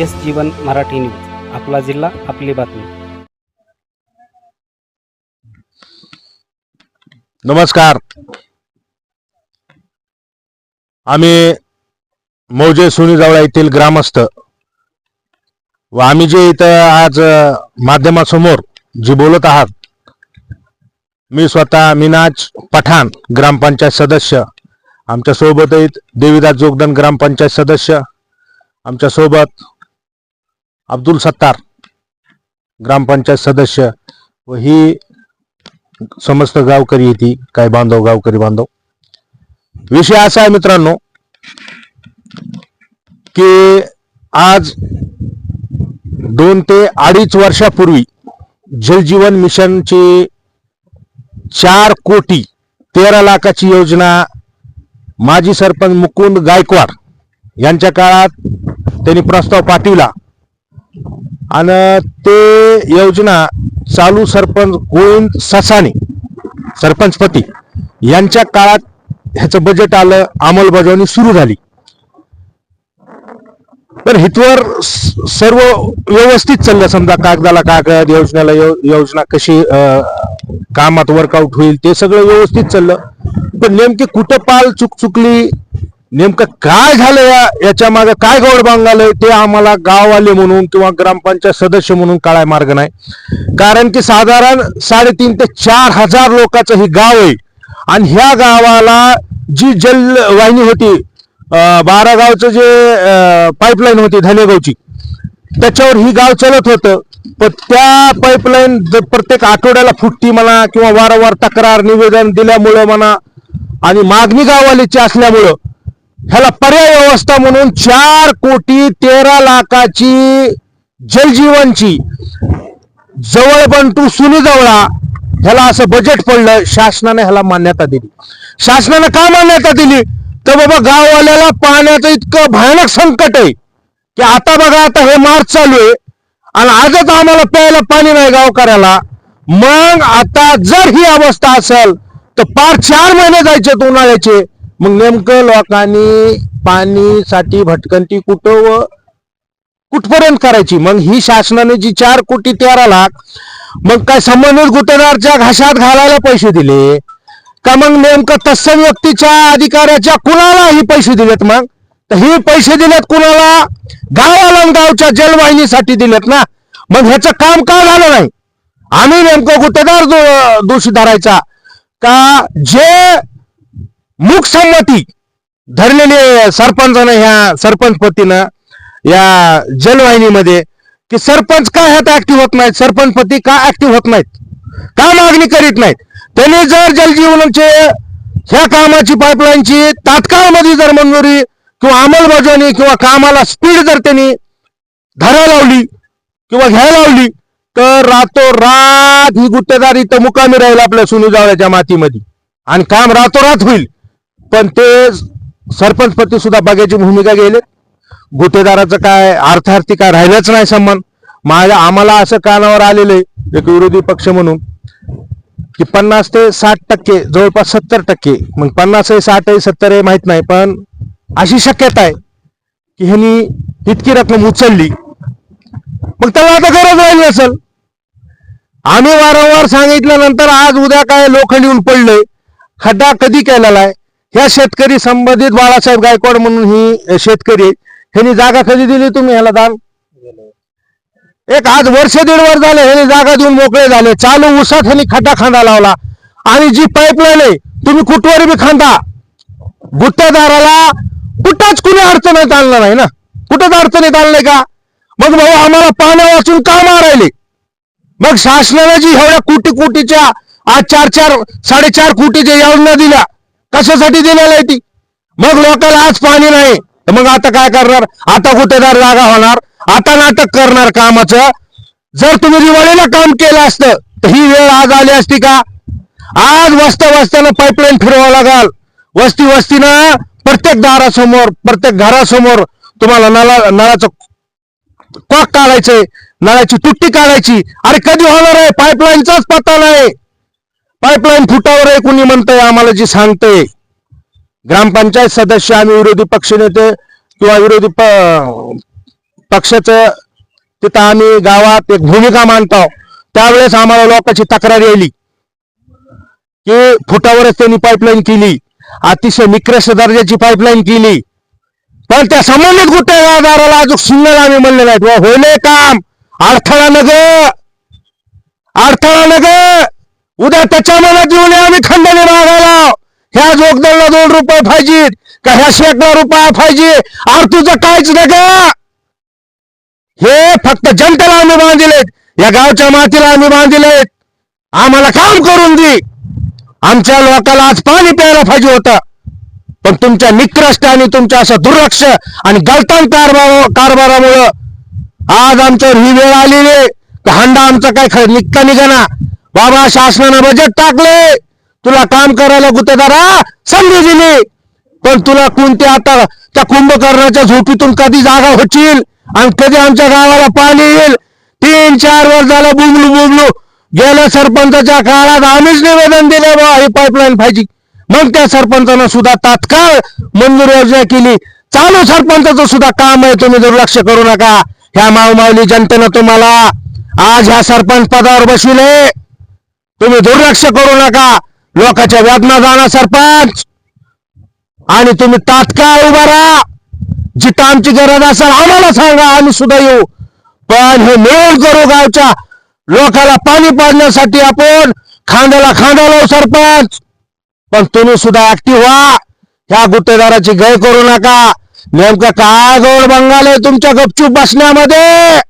S जीवन Marathi news आपला जिल्हा आपली बातमी. नमस्कार. आम्ही मौजे सुनीजवळ येथील ग्रामस्थ व आम्ही जे इथं आज माध्यमासमोर जी बोलत आहात मी स्वतः मिनाज पठाण ग्रामपंचायत सदस्य आमच्यासोबत देवीदास जोगदन ग्रामपंचायत सदस्य आमच्यासोबत अब्दुल सत्तार ग्रामपंचायत सदस्य व ही समस्त गावकरी येते काय बांधव गावकरी बांधव. विषय असा आहे मित्रांनो की आज दोन ते अडीच वर्षापूर्वी जलजीवन मिशनची चार कोटी तेरा लाखाची योजना माजी सरपंच मुकुंद गायकवाड यांच्या काळात त्यांनी प्रस्ताव पाठविला. आणि ते योजना चालू सरपंच गोविंद ससाने सरपंचपती यांच्या काळात ह्याचं बजेट आलं अंमलबजावणी सुरू झाली. पण हितवर सर्व व्यवस्थित चाललं. समजा कागदाला कागद योजनेला योजना कशी कामात वर्कआउट होईल ते सगळं व्यवस्थित चाललं. पण नेमकी कुठं पाल चुक चुकली नेमकं काय झालं या याच्या मागे? काय गौड बांगालय ते आम्हाला गाववाले म्हणून किंवा ग्रामपंचायत सदस्य म्हणून काळाय मार्ग नाही. कारण की साधारण साडेतीन ते चार हजार लोकांचं हे गाव आहे. आणि ह्या गावाला जी जलवाहिनी होती बारागावचं बारा गावचं जे पाईपलाईन होती धनेगावची त्याच्यावर ही गाव चालत होतं. पण त्या पाईपलाईन प्रत्येक आठवड्याला फुटती म्हणा किंवा वारंवार तक्रार निवेदन दिल्यामुळं म्हणा आणि मागणी गाववालीची असल्यामुळं ह्याला पर्याय व्यवस्था म्हणून चार कोटी तेरा लाखाची जलजीवनची जवळ बंटू सुनी जवळा ह्याला असं बजेट पडलं शासनाने ह्याला मान्यता दिली. शासनाने का मान्यता दिली? तर बाबा गाववाल्याला पाण्याचं इतकं भयानक संकट आहे की आता बघा आता हे मार्च चालू आहे आणि आजच आम्हाला प्यायला पाणी नाही गावकऱ्याला. मग आता जर ही अवस्था असेल तर पार चार महिने जायचे उन्हाळ्याचे मग नेमकं लोकांनी पाणीसाठी भटकंती कुठं व कुठपर्यंत करायची? मग ही शासनाने जी चार कोटी तेरा लाख मग काय संबंधित गुत्तेदारच्या घाशात घालायला पैसे दिले? का मग नेमकं तत्सम व्यक्तीच्या अधिकाऱ्याच्या कुणाला ही पैसे दिलेत मग? तर हे पैसे दिलेत कुणाला? गावाला गावच्या जलवाहिनीसाठी दिलेत ना? मग ह्याचं काम का झालं नाही? आम्ही नेमकं गुत्तेदार दोषी धरायचा. का जे मूकसंमती धरलेले सरपंचानं ह्या सरपंचपतीनं या जलवाहिनीमध्ये की सरपंच का ह्यात ऍक्टिव्ह होत नाहीत? सरपंचपती का ऍक्टिव्ह होत नाहीत? का मागणी करीत नाहीत? त्यांनी जर जलजीवनचे ह्या कामाची पाईपलाईनची तात्काळमध्ये जर मंजुरी किंवा अंमलबजावणी किंवा कामाला स्पीड जर त्यांनी धरा लावली किंवा घ्यायला लावली तर रातोरात ही गुत्तेदारी तर मुकामी राहील आपल्या सुनीजावळ्याच्या मातीमध्ये. आणि काम रातोरात होईल. पण ते सरपंचपती सुद्धा बघायची भूमिका गेले गुत्तेदाराचं काय अर्थार्थी काय राहिलंच नाही समान माझ्या आम्हाला असं कानावर आलेलं आहे एक विरोधी पक्ष म्हणून की पन्नास ते साठ टक्के जवळपास सत्तर टक्के. मग पन्नास आहे साठ आहे सत्तर आहे माहीत नाही पण अशी शक्यता आहे की ह्यांनी इतकी रक्कम उचलली. मग त्याला आता गरज राहिली असेल. आम्ही वारंवार सांगितल्यानंतर आज उद्या काय लोखंड येऊन पडलंय. खड्डा कधी केलेला आहे? ह्या शेतकरी संबंधित बाळासाहेब गायकवाड म्हणून ही शेतकरी ह्यांनी जागा कधी दिली तुम्ही ह्याला दान? एक आज वर्ष दीड वर्ष झाले ह्यांनी जागा देऊन मोकळे झाले. चालू उसात ह्यांनी खड्डा खांदा लावला. आणि जी पाईपलाईन आहे तुम्ही कुठवर बी खांदा. गुत्तेदाराला कुठंच कुणी अडचणीत आणलं नाही ना. कुठंच अडचणीत आणलंय का? मग भाऊ आम्हाला पाण्या वाचून का मारायले? मग शासनाने जी एवढ्या कोटी कोटीच्या आज चार चार साडेचार कोटीच्या योजना दिल्या. कशासाठी दिलेल्या आहे ती? मग लोकांना आज पाणी नाही. तर मग आता काय करणार? आता गुत्तेदार जागा होणार. आता नाटक करणार कामाचं. जर तुम्ही दिवाळीला काम केलं असतं तर ही वेळ आज आली असती का? आज वस्ता वस्त्यानं पाईपलाईन फिरवावं लागाल. वस्ती वस्तीनं प्रत्येक दारासमोर प्रत्येक घरासमोर तुम्हाला नळा नळाचं कॉक काढायचंय नळाची तुट्टी काढायची. अरे कधी होणार आहे? पाईपलाईनचाच पत्ता नाही. पाईपलाईन फुटावर आहे कुणी म्हणतंय आम्हाला जी सांगतंय. ग्रामपंचायत सदस्य आम्ही विरोधी पक्षनेते किंवा विरोधी प- पक्षाचं तिथं आम्ही गावात एक भूमिका मांडतो. त्यावेळेस आम्हाला लोकांची तक्रार यायली. की फुटावरच त्यांनी पाईपलाईन केली. अतिशय निकृष्ट दर्जाची पाईपलाईन केली. पण त्या संबंधित गुत्तेदाराला अजून सिग्नल आम्ही म्हणले नाहीत. हो, व होईल काम. अडथळा नग. अडथळा नग. उद्या त्याच्या मनात येऊन आम्ही खंडणी मागायला ह्या जोगदलला दोन रुपये पाहिजे का ह्या शेकडा रुपये पाहिजे आर तुझं काहीच नग हे फक्त जनतेला आम्ही बांधिलेत. या गावच्या मातीला आम्ही बांधिलेत. आम्हाला काम करून दे. आमच्या लोकाला आज पाणी प्यायला पाहिजे होतं. पण तुमच्या निकृष्ट आणि तुमच्या असं दुर्लक्ष आणि गलतान कारभार कारभारामुळं आज आमच्यावर ही वेळ आलेली आहे. हंडा आमचा काय ख- निघता निघाना? बाबा शासनानं बजेट टाकले तुला काम करायला गुत्तेदारा संधी दिली पण तुला कोणत्या आता त्या कुंभकर्णाच्या झोपीतून कधी जागा होतील आणि कधी आमच्या गावाला पाणी येईल? तीन चार वर्ष झालं बुमलू बुमलू गेल्या सरपंचाच्या काळात आम्हीच निवेदन दिले बा ही पाईपलाईन पाहिजे. मग त्या सरपंचानं सुद्धा तात्काळ मंजूर योजना केली. चालू सरपंचाचं सुद्धा काम आहे तुम्ही दुर्लक्ष करू नका. ह्या मावमावली जनतेनं तुम्हाला आज ह्या सरपंच पदावर बसविले तुम्ही दुर्लक्ष करू नका. लोकांच्या वेदना जाणार सरपंच. आणि तुम्ही तात्काळ उभा राहा. जिथं आमची गरज असेल आम्हाला सांगा आम्ही सुद्धा येऊ. पण हे मिळून करू गावच्या लोकाला पाणी पाडण्यासाठी आपण खांद्याला खांदा लावू सरपंच. पण तुम्ही सुद्धा ऍक्टिव्ह व्हा. ह्या गुत्तेदाराची गय करू नका. नेमकं काय गोड बंगाल आहे तुमच्या गपचूप बसण्यामध्ये?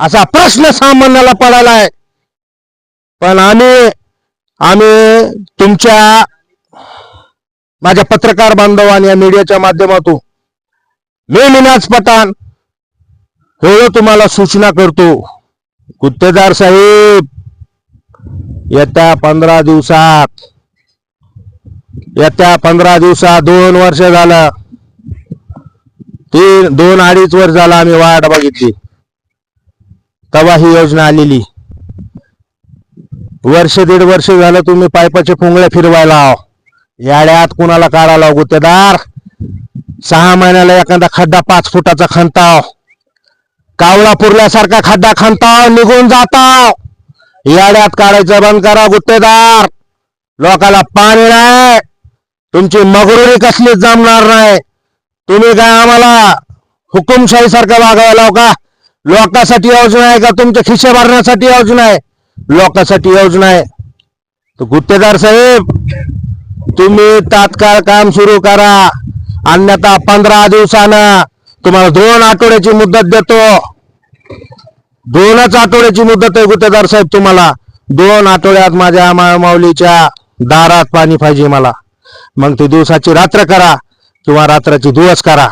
असा प्रश्न सामान्याला पडायलाय. पण आम्ही आम्ही तुमच्या माझ्या पत्रकार बांधवांनी या मीडियाच्या माध्यमातून मी मिनाज पठाण एवढं तुम्हाला सूचना करतो. गुत्तेदार साहेब येत्या पंधरा दिवसात येत्या पंधरा दिवसात दोन वर्ष झालं. तीन दोन अडीच वर्ष झालं आम्ही वाट बघितली. तेव्हा ही योजना आलेली. वर्ष दीड वर्ष झालं तुम्ही पायपाचे पुंगळे फिरवायला आहो. याड्यात कुणाला काढायला हो गुत्तेदार सहा महिन्याला एखादा खड्डा पाच फुटाचा खणताव कावळा पुरल्यासारखा खड्डा खणताव निघून जाताव याड्यात काढायचं बंद करा गुत्तेदार लोकाला पाणी नाही. तुमची मगरुरी कसलीच जमणार नाही. तुम्ही काय आम्हाला हुकुमशाही सारखं वागायला का? लोकांसाठी योजना आहे का? तुमच्या खिशे भरण्यासाठी योजना आहे. लोकांसाठी योजना आहे. तर गुत्तेदार साहेब तुम्ही तात्काळ काम सुरू करा. अन्यथा पंधरा दिवसानं तुम्हाला दोन आठवड्याची मुदत देतो. दोनच आठवड्याची मुदत आहे गुत्तेदार साहेब तुम्हाला. दोन आठवड्यात माझ्या मा- माऊलीच्या दारात पाणी पाहिजे मला. मग ती दिवसाची रात्र करा किंवा रात्राची दिवस करा.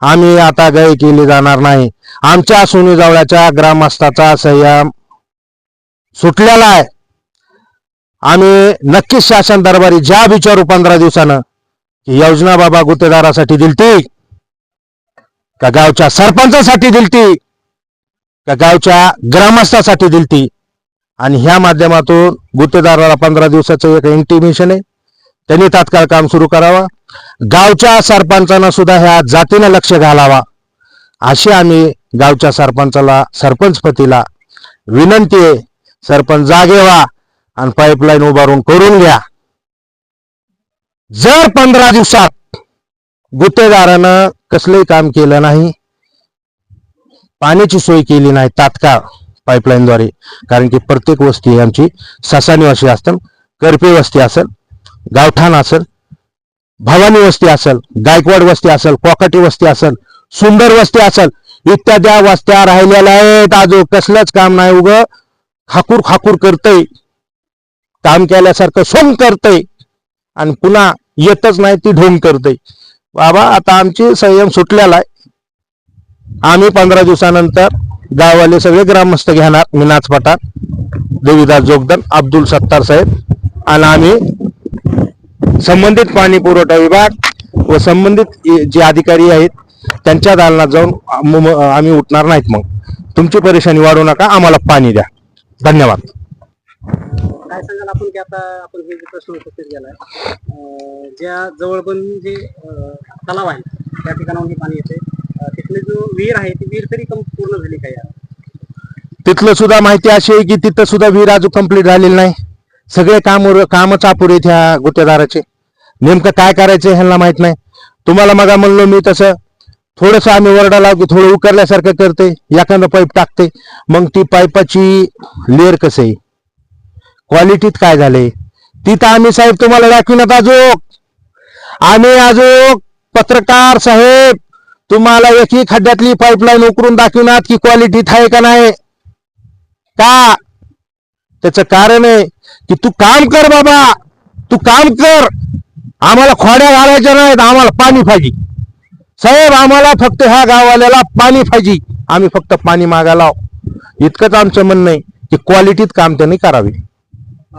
आम्ही आता गय केली जाणार नाही. आमच्या सोनी जवळच्या ग्रामस्थाचा संयम सुटलेला आहे. आम्ही नक्कीच शासन दरबारी ज्या विचारू पंधरा दिवसानं की योजना बाबा गुत्तेदारासाठी दिलती का गावच्या सरपंचासाठी दिलती का गावच्या ग्रामस्थासाठी दिलती. आणि ह्या माध्यमातून गुत्तेदाराला पंधरा दिवसाचं एक इंटिमेशन आहे. त्यांनी तात्काळ काम सुरू करावं. गावच्या सरपंचानं सुद्धा ह्या जातीनं लक्ष घालावा. अशी आम्ही गावच्या सरपंचाला सरपंचपतीला विनंती आहे. सरपंच जागे व्हा आणि पाईपलाईन उभारून करून घ्या. जर पंधरा दिवसात गुत्तेदारानं कसलंही काम केलं नाही पाण्याची सोय केली नाही तात्काळ पाईपलाईनद्वारे कारण की प्रत्येक वस्ती आमची ससानिवासी असेल करपे वस्ती असेल गावठाण असेल भवानी वस्ती असेल गायकवाड वस्ती असेल कोकाटी वस्ती असेल सुंदर वस्ती असेल इत्यादी वस्त्या राहिलेल्या आहेत. आजो कसलंच काम नाही. उगं खाकूर खाकूर करतय. काम केल्यासारखं सोंग करतय. आणि पुन्हा येतच नाही ती ढोंग करतय. बाबा आता आमची संयम सुटलेला आहे. आम्ही पंधरा दिवसानंतर गाववाले सगळे ग्रामस्थ घेणार मिनाज पठार देवीदास जोगदन अब्दुल सत्तार साहेब. आणि आम्ही संबंधित पाणी पुरवठा विभाग व संबंधित जे अधिकारी आहेत त्यांच्या दालनात जाऊन आम्ही उठणार नाहीत मग. तुमची परेशानी वाढू नका आम्हाला पाणी द्या. धन्यवाद. काय सांगाल आपण की आता आपण हे जे प्रश्न उपस्थित केलाय ज्या जवळ पण जे तलाव आहे त्या ठिकाणाहून पाणी येते तिथली जो विहीर आहे ती विहीर तरी कम पूर्ण झाली काय तिथलं सुद्धा माहिती अशी आहे की तिथं सुद्धा विहीर अजून कंप्लीट झालेलं नाही. सगळे काम कामच अपुरे आहेत ह्या गुत्तेदाराचे नेमकं काय करायचं ह्यांना माहीत नाही. तुम्हाला मग म्हणलो मी तसं थोडंसं आम्ही वरडा लावतो की थोडं उकरल्यासारखं करते एखादं पाईप टाकते. मग ती पाईपाची लेअर कसं आहे? क्वालिटीत काय झाले? तिथं आम्ही साहेब तुम्हाला दाखविण्यात अजून आम्ही अजून पत्रकार साहेब तुम्हाला एकही खड्ड्यातली पाईपलाईन उकरून दाखविनात की क्वालिटीत आहे का नाही? का? त्याच कारण आहे की तू काम कर बाबा तू काम कर. आम्हाला खोड्या घालायच्या नाहीत आम्हाला पाणी पाहिजे. साहेब आम्हाला फक्त ह्या गावाल्याला पाणी पाहिजे. आम्ही फक्त पाणी मागायला. इतकंच आमचं म्हणणं आहे की क्वालिटीत काम त्यांनी करावे.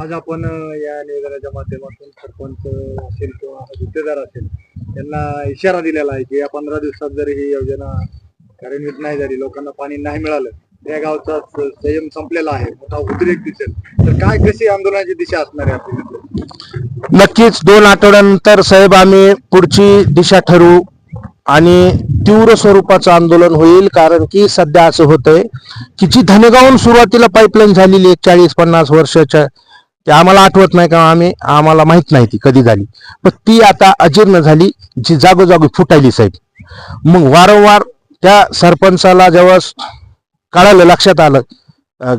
आज आपण या निवेदनाच्या माध्यमातून सरपंच असेल किंवा गुत्तेदार असेल त्यांना इशारा दिलेला आहे की या पंधरा दिवसात जर ही योजना कार्यान्वित नाही झाली लोकांना पाणी नाही मिळालं तर या गावचा संयम संपलेला आहे मोठा उद्रेक दिसेल. तर काय कशी आंदोलनाची दिशा असणार आहे आपली? नक्कीच दोन आठवड्यानंतर साहेब आम्ही पुढची दिशा ठरवू. आणि तीव्र स्वरूपाचं आंदोलन होईल कारण की सध्या असं होतंय की जी धनेगावून सुरुवातीला पाईपलाईन झालेली एक चाळीस पन्नास वर्षाच्या ते आम्हाला आठवत नाही का? आम्ही आम्हाला माहीत नाही ती कधी झाली. पण ती आता अजीर्ण झाली जी जागोजागी फुटायली साहेब. मग वारंवार त्या सरपंचाला जेव्हा कळालं लक्षात आलं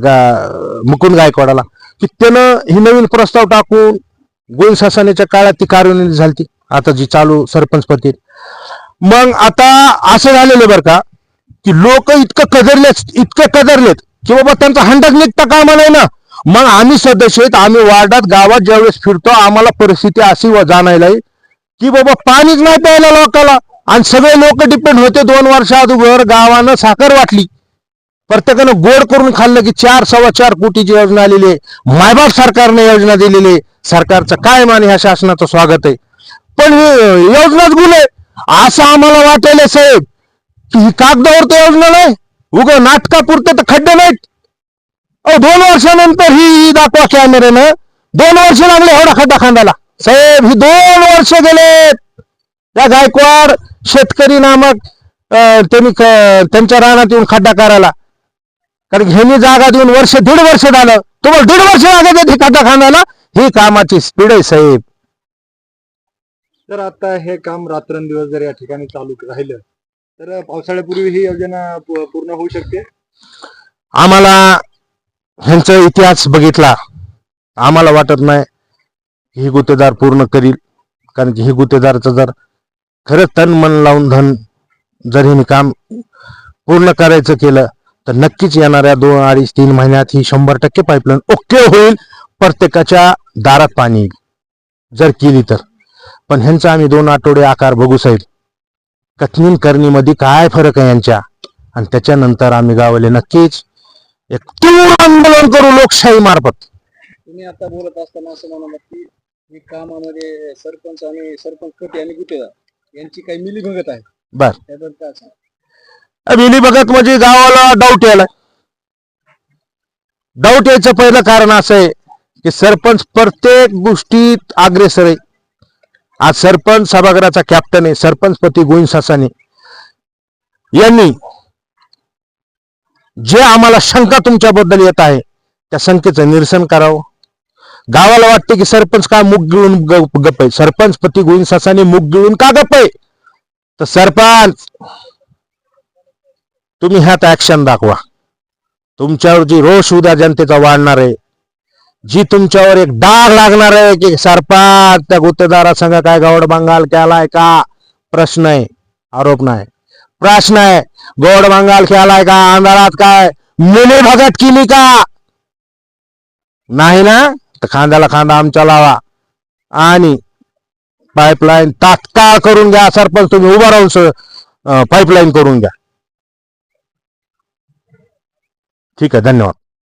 गा- मुकुंद गायकवाडाला की त्यानं ही नवीन प्रस्ताव टाकून गोविंद शासनाच्या काळात ती कार्यान्वित झाली आता जी चालू सरपंच पती मग आता असं झालेलं बरं का की लोक इतकं कदरलेत इतकं कदरलेत की बाबा त्यांचा हंडक निघता कामा नाही ना. मग आम्ही सदस्य आहेत आम्ही वार्डात गावात ज्यावेळेस फिरतो आम्हाला परिस्थिती अशी जाणायला आहे की बाबा पाणीच नाही प्यायला लोकाला. आणि सगळे लोक डिपेंड होते दोन वर्ष अगोदर गावानं साखर वाटली. प्रत्येकानं गोड करून खाल्लं की चार सव्वा चार कोटीची योजना आलेली आहे. मायबाप सरकारने योजना दिलेली आहे. सरकारचं काय मान ह्या शासनाचं स्वागत आहे. पण योजनाच गुले असं आम्हाला वाटेल साहेब की ही कागदावर तर योजना नाही उग नाटकापुरते तर खड्डे नाहीत. अहो दोन वर्षानंतर ही दाखवा कॅमेऱ्यानं दोन वर्ष लागले एवढा खड्डा खांदायला. साहेब ही दोन वर्ष गेलेत. त्या गायकवाड शेतकरी नामक अं, त्यांनी क- त्यांच्या रानात येऊन खड्डा करायला. कारण ह्यांनी जागा देऊन वर्ष दीड वर्ष झालं. तुम्हाला दीड वर्ष लागत खड्डा खांदायला. ही कामाची स्पीड आहे साहेब. जर आता हे काम रात्रंदिवस जर या ठिकाणी चालू राहिलं तर पावसाळ्यापूर्वी ही योजना पूर्ण होऊ शकते? आम्हाला ह्यांचा इतिहास बघितला. आम्हाला वाटत नाही ही गुत्तेदार पूर्ण करील कारण की ही गुत्तेदारचं जर खरं तन मन लावून धन जर हिने काम पूर्ण करायचं केलं तर नक्कीच येणाऱ्या दोन अडीच तीन महिन्यात ही शंभर टक्के पाईपलाईन ओके होईल. प्रत्येकाच्या दारात पाणी येईल. जर केली तर. पण ह्यांचा आम्ही दोन आठवडे आकार बघू साहेब. कथनीन करणीमध्ये काय फरक आहे यांच्या? आणि त्याच्यानंतर आम्ही गावाले नक्कीच एक तीव्र आंदोलन करू लोकशाही मार्फत. तुम्ही आता बोलत असताना असं म्हणाला की ही कामामध्ये सरपंच आणि सरपंच कटी आणि गुत्तेदार यांची काही मिलीभगत आहे. बर. त्याबद्दल काय सांगा? मिली बघत म्हणजे गावाला डाऊट यायला. डाऊट यायचं पहिलं कारण असं आहे की सरपंच प्रत्येक गोष्टीत अग्रेसर आहे. आज सरपंच सभागृहाचा कॅप्टन आहे सरपंचपती गोविंद सासाने यांनी जे आम्हाला शंका तुमच्याबद्दल येत आहे त्या शंकेचं निरसन करावं. गावाला वाटते की सरपंच का मुग गिळून गप गप्प आहे. सरपंचपती गोविंद सासाने मुग गिळून का गप्प आहे? तर सरपंच तुम्ही ह्यात ऍक्शन दाखवा. तुमच्यावर जी रोष उद्या जनतेचा वाढणार आहे जी तुमच्यावर एक डाग लागणार आहे की सरपंच त्या गुत्तेदारा संघ काय गौड बंगाल केलाय का? प्रश्न आहे. आरोप नाही. प्रश्न आहे गौड बंगाल केलाय का? अंधारात काय? मुली भगत केली का? नाही ना? तर खांद्याला खांदा आमच्या लावा. आणि पाईपलाईन तात्काळ करून घ्या. सरपंच तुम्ही उभा राहून पाईपलाईन करून घ्या. ठीक आहे धन्यवाद.